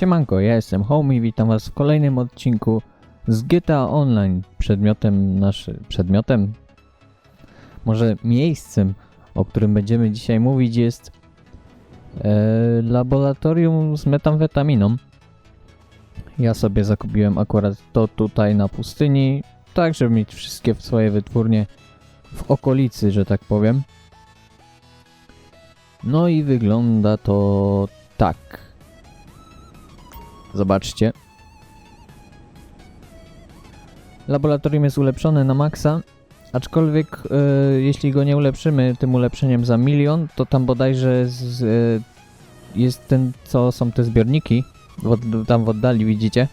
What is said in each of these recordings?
Siemanko, ja jestem Home i witam was w kolejnym odcinku z GTA Online. Przedmiotem naszy... przedmiotem? Może miejscem, o którym będziemy dzisiaj mówić jest e, laboratorium z metamfetaminą. Ja sobie zakupiłem akurat to tutaj na pustyni, tak żeby mieć wszystkie swoje wytwórnie w okolicy, że tak powiem. No i wygląda to tak. Zobaczcie. Laboratorium jest ulepszone na maksa, aczkolwiek e, jeśli go nie ulepszymy tym ulepszeniem za milion, to tam bodajże z, e, jest ten, co są te zbiorniki, w tam w oddali widzicie,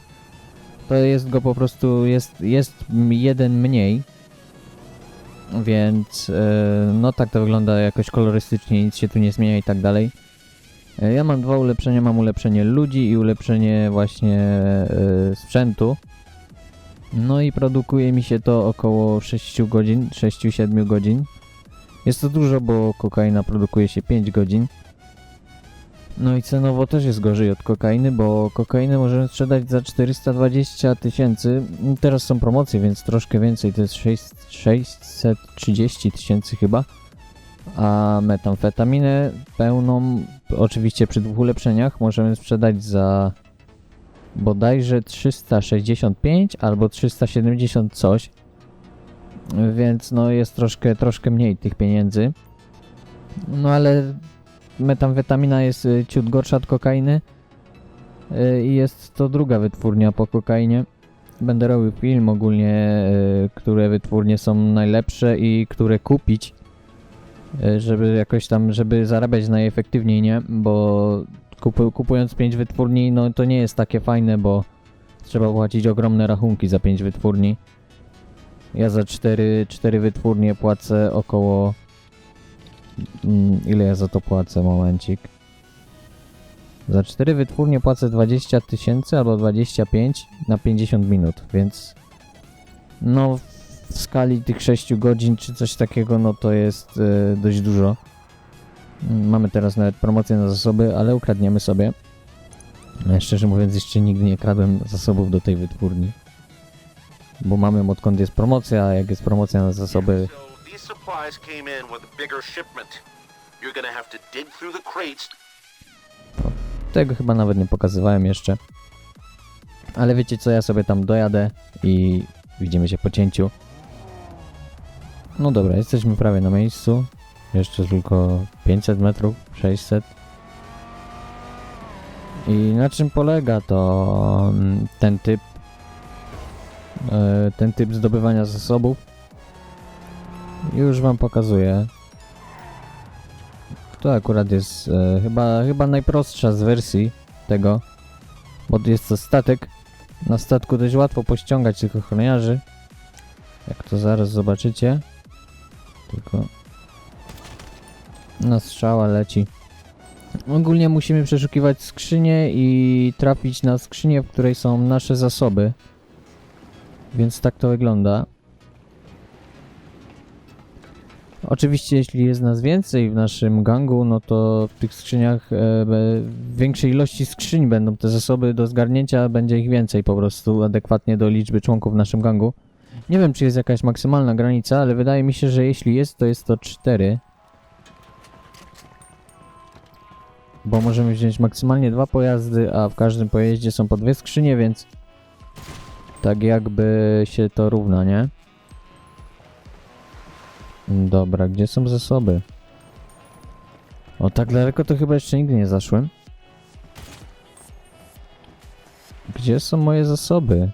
to jest go po prostu, jest, jest jeden mniej, więc e, no tak to wygląda jakoś kolorystycznie, nic się tu nie zmienia i tak dalej. E, Ja mam dwa ulepszenia, mam ulepszenie ludzi i ulepszenie właśnie e, sprzętu. No i produkuje mi się to około 6 godzin, 6-7 godzin. Jest to dużo, bo kokaina produkuje się 5 godzin. No i cenowo też jest gorzej od kokainy, bo kokainę możemy sprzedać za 420 tysięcy. Teraz są promocje, więc troszkę więcej, to jest 6, 630 tysięcy chyba a metamfetaminę pełną, oczywiście przy dwóch ulepszeniach, możemy sprzedać za bodajże 365 albo 370 coś. Więc no jest troszkę, troszkę mniej tych pieniędzy. No ale metamfetamina jest y, ciut gorsza od kokainy y, i jest to druga wytwórnia po kokainie. Będę robił film ogólnie, y, które wytwórnie są najlepsze i które kupić żeby jakoś tam, żeby zarabiać najefektywniej, nie? Bo kupu, kupując 5 wytwórni, no to nie jest takie fajne, bo trzeba płacić ogromne rachunki za 5 wytwórni. Ja za 4, 4 wytwórnie płacę około... Mm, ile ja za to płacę? Momencik. Za 4 wytwórnie płacę 20 tysięcy albo 25 na 50 minut, więc... No, w skali tych 6 godzin czy coś takiego, no to jest e, dość dużo. Mm, Mamy teraz nawet promocję na zasoby, ale ukradniemy sobie. Ja szczerze mówiąc, jeszcze nigdy nie kradłem zasobów do tej wytwórni. Bo mamy odkąd jest promocja, a jak jest promocja na zasoby, to tego chyba nawet nie pokazywałem jeszcze. Ale wiecie co, ja sobie tam dojadę i widzimy się po cięciu. No dobra, jesteśmy prawie na miejscu. Jeszcze tylko 500 metrów, 600. I na czym polega to mm, ten typ e, ten typ zdobywania zasobów? Już wam pokazuję. To akurat jest e, chyba, chyba najprostsza z wersji tego, bo jest to statek. Na statku dość łatwo pościągać tych ochroniarzy. Jak to zaraz zobaczycie. Tylko na strzała leci. Ogólnie musimy przeszukiwać skrzynię i trafić na skrzynię, w której są nasze zasoby. Więc tak to wygląda. Oczywiście, jeśli jest nas więcej w naszym gangu, no to w tych skrzyniach, e, w większej ilości skrzyń będą te zasoby do zgarnięcia, będzie ich więcej po prostu, adekwatnie do liczby członków w naszym gangu. Nie wiem, czy jest jakaś maksymalna granica, ale wydaje mi się, że jeśli jest, to jest to 4. Bo możemy wziąć maksymalnie dwa pojazdy, a w każdym pojeździe są po dwie skrzynie, więc tak jakby się to równa, nie? Dobra, gdzie są zasoby? O, tak daleko to chyba jeszcze nigdy nie zaszłem. Gdzie są moje zasoby?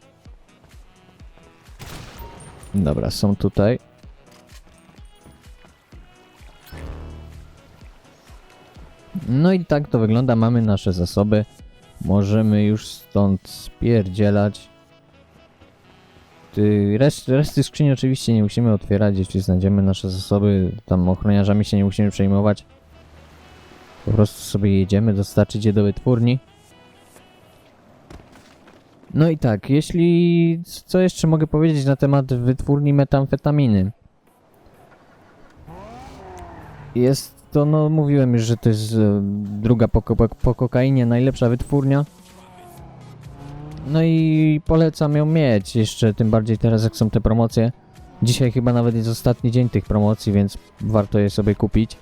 Dobra, są tutaj. No i tak to wygląda, mamy nasze zasoby. Możemy już stąd spierdzielać. Ty, rest, reszty skrzyni oczywiście nie musimy otwierać, jeśli znajdziemy nasze zasoby, tam ochroniarzami się nie musimy przejmować. Po prostu sobie jedziemy, dostarczyć je do wytwórni. No i tak, jeśli... Co jeszcze mogę powiedzieć na temat wytwórni metamfetaminy? Jest to, no mówiłem już, że to jest e, druga po, ko- po kokainie najlepsza wytwórnia. No i polecam ją mieć, jeszcze tym bardziej teraz jak są te promocje. Dzisiaj chyba nawet jest ostatni dzień tych promocji, więc warto je sobie kupić.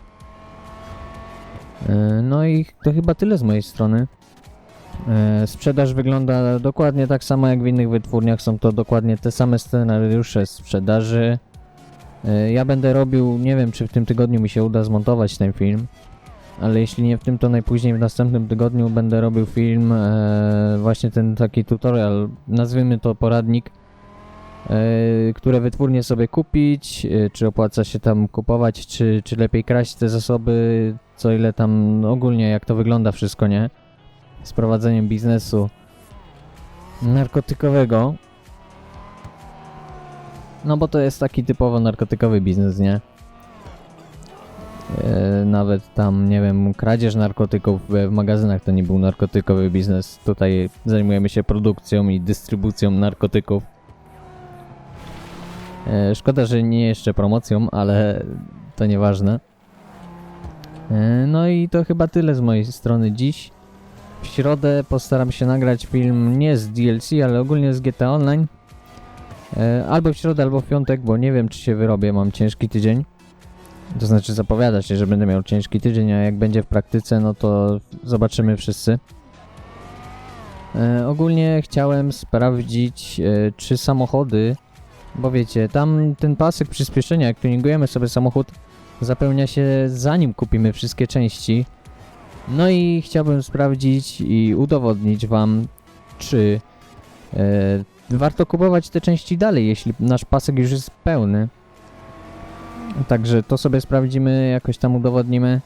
E, No i to chyba tyle z mojej strony. E, Sprzedaż wygląda dokładnie tak samo jak w innych wytwórniach, są to dokładnie te same scenariusze sprzedaży. E, Ja będę robił, nie wiem czy w tym tygodniu mi się uda zmontować ten film, ale jeśli nie w tym, to najpóźniej w następnym tygodniu będę robił film, e, właśnie ten taki tutorial, nazwijmy to poradnik, które wytwórnie sobie kupić, czy opłaca się tam kupować, czy, czy lepiej kraść te zasoby, co ile tam ogólnie jak to wygląda wszystko, nie? Z prowadzeniem biznesu narkotykowego. No bo to jest taki typowo narkotykowy biznes, nie? E, nawet tam, nie wiem, kradzież narkotyków w, magazynach to nie był narkotykowy biznes. Tutaj zajmujemy się produkcją i dystrybucją narkotyków. E, szkoda, że nie jeszcze promocją, ale to nieważne. E, no i to chyba tyle z mojej strony dziś. W środę postaram się nagrać film nie z DLC, ale ogólnie z GTA Online. E, albo w środę, albo w piątek, bo nie wiem czy się wyrobię, mam ciężki tydzień. To znaczy zapowiada się, że będę miał ciężki tydzień, a jak będzie w praktyce, no to zobaczymy wszyscy. E, ogólnie chciałem sprawdzić, e, czy samochody, bo wiecie, tam ten pasek przyspieszenia, jak tuningujemy sobie samochód, zapełnia się zanim kupimy wszystkie części. No i chciałbym sprawdzić i udowodnić Wam, czy e, warto kupować te części dalej, jeśli nasz pasek już jest pełny. Także to sobie sprawdzimy, jakoś tam udowodnimy.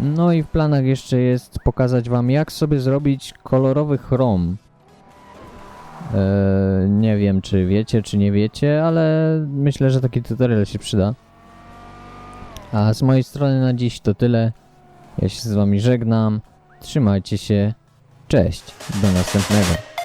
No i w planach jeszcze jest pokazać Wam, jak sobie zrobić kolorowy chrom. Eee, nie wiem, czy wiecie, czy nie wiecie, ale myślę, że taki tutorial się przyda. A z mojej strony na dziś to tyle. Ja się z Wami żegnam. Trzymajcie się. Cześć. Do następnego.